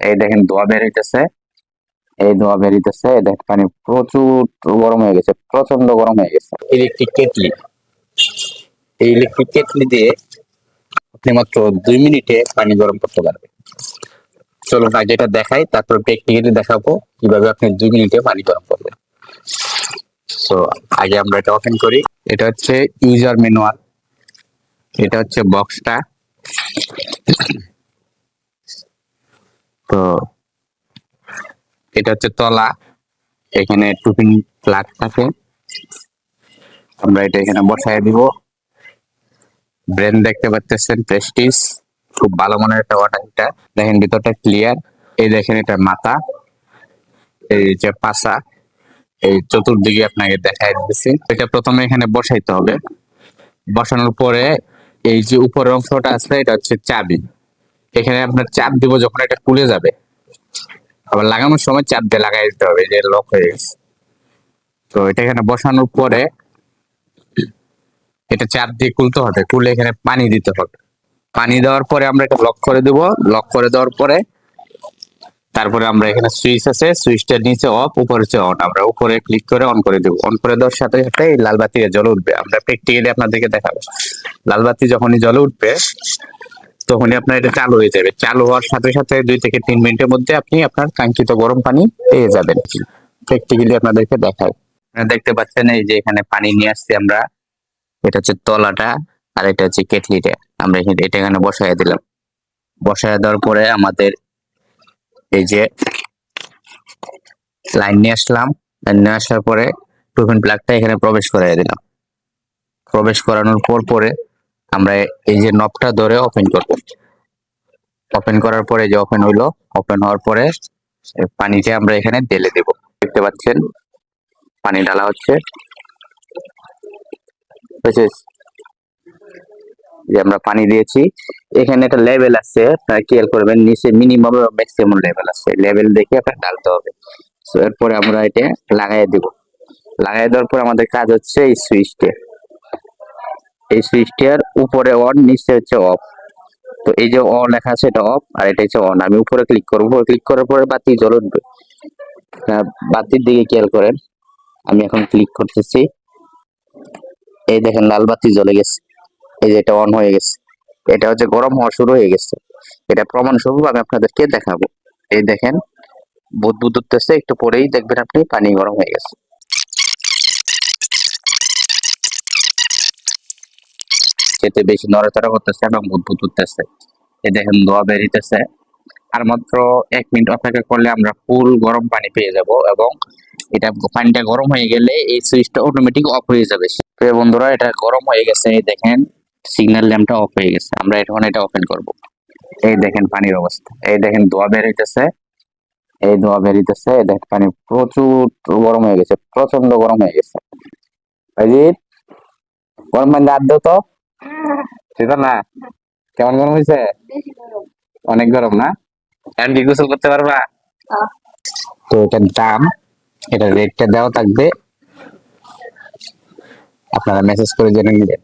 এই দেখেন ধোয়া বের হইতেছে। এই ধোয়া বের হইতেছে দেখেন পানি প্রচুর গরম হয়ে গেছে প্রচণ্ড গরম হয়ে গেছে। Electric kettle. এই ইলেকট্রিক কেটলি দিয়ে আপনি মাত্র দুই মিনিটে পানি গরম করতে পারবেন। চলুন আগে এটা দেখাই, তারপর প্র্যাকটিক্যালি দেখাবো কীভাবে আপনি দুই মিনিটে পানি গরম করবেন। সো আগে আমরা এটা ওপেন করি। এটা হচ্ছে ইউজার ম্যানুয়াল এটা হচ্ছে বক্সটা তো এটা হচ্ছে তলা। এখানে টুপিন প্লাগ থাকে। আমরা এটা এখানে বসায় দিব। ব্রেন দেখতে পাচ্ছেন প্রেস্টিজ খুব ভালো মানের একটা ওয়াটার হিটার দেখেন, ভিতরটা ক্লিয়ার এই দেখেন, এটা মাথা। এই যে পাশা এই চতুর্দিকে আপনাকে দেখাই দিচ্ছি এটা প্রথমে এখানে বসাইতে হবে। বসানোর পরে এই যে উপরের অংশটা আছে, এটা হচ্ছে চাবি। এখানে আপনার চাপ দিব যখন এটা খুলে যাবে। আবার লাগানোর সময় চাপ দিয়ে লাগাই দিতে হবে যে লক হয়ে গেছে। তো এটা এখানে বসানোর পরে এটা চাপ দিয়ে খুলতে হবে, খুলে এখানে পানি দিতে হবে। পানি দেওয়ার পরে আমরা এটা লক করে দেব। লক করে দেওয়ার পরে তারপরে আমরা এখানে সুইচ আছে সুইচটা নিচে অফ উপরে হচ্ছে অন আমরা উপরে ক্লিক করে অন করে দেবো। অন করে দেওয়ার সাথে সাথে লাল বাতি জ্বলে উঠবে। আমরা প্র্যাকটিক্যালি আপনাদেরকে দেখাবো। লাল বাতি যখনই জ্বলে উঠবে তখনই আপনার এটা চালু হয়ে যাবে। চালু হওয়ার সাথে সাথে দুই থেকে তিন মিনিটের মধ্যে আপনি আপনার কাঙ্ক্ষিত গরম পানি পেয়ে যাবেন। প্র্যাকটিক্যালি আপনাদেরকে দেখায় দেখতে পাচ্ছেন এই যে এখানে পানি নিয়ে আসছি আমরা। এটা হচ্ছে তলাটা আর এটা হচ্ছে কেটলিটা। আমরা এখানে এটা এখানে বসায় দিলাম। বসায় দেওয়ার পরে আমাদের এই যে লাইন নিয়ে আসলাম। লাইন নিয়ে আসার পরে টুপিন প্লাগটা এখানে প্রবেশ করাই দিলাম। প্রবেশ করানোর পর পরে আমরা এই যে নবটা ধরে ওপেন করব। ওপেন করার পরে যে ওপেন হইল ওপেন হওয়ার পরে পানিটা আমরা এখানে ঢেলে দেব। দেখতে পাচ্ছেন? পানি ঢালা হচ্ছে। যে আমরা পানি দিয়েছি। এখানে একটা লেভেল আছে আপনারা খেয়াল করবেন নিচে মিনিমাম ম্যাক্সিমাম লেভেল আছে। লেভেল দেখে আপনার ঢালতে হবে। So, এরপরে আমরা এটা লাগাই দেব। লাগাই দেওয়ার পর আমাদের কাজ হচ্ছে এই সুইচটা এই সুইচটার উপরে অন নিচে হচ্ছে অফ তো এই যে অন লেখা আছে, এটা অফ আর এটা হচ্ছে অন আমি উপরে ক্লিক করব ক্লিক করার পরে বাতি জ্বলে উঠবে। বাতির দিকে খেয়াল করেন, আমি এখন ক্লিক করতেছি। এই দেখেন, লাল বাতি জ্বলে গেছে। এই যে এটা অন হয়ে গেছে। এটা হচ্ছে গরম হওয়া শুরু হয়ে গেছে। এটা প্রমাণ স্বরূপ আমি আপনাদেরকে দেখাবো। এই দেখেন বুদবুদ উঠতেছে, একটু পরেই দেখবেন আপনি পানি গরম হয়ে গেছে। খেতে বেশি নড়াচড়া করতেছে এবং বুদবুদ উঠতেছে। এই দেখেন ধোয়া বেরিতেছে। আর মাত্র এক মিনিট অপেক্ষা করলে আমরা ফুল গরম পানি পেয়ে যাব এবং এটা পানিটা গরম হয়ে গেলে এই সুইচটা অটোমেটিক অফ হয়ে যাবে। প্রিয় বন্ধুরা, এটা গরম হয়ে গেছে। দেখেন সিগন্যাল ল্যাম্পটা অফ হয়ে গেছে। আমরা এখন এটা ওপেন করব। এই দেখেন পানির অবস্থা। এই দেখেন ধোয়া বের হইতেছে এই ধোয়া বের হইতেছে এই দেখেন, পানি প্রচুর গরম হয়ে গেছে। প্রচণ্ড গরম হয়ে গেছে। গরম পানি দাও তো। সেটা না? কেমন গরম হয়েছে অনেক গরম না? এখন কি গোসল করতে পারবা। তো এটার দাম এটা রেটটা দেওয়া থাকবে। আপনারা মেসেজ করে জেনে নিবেন।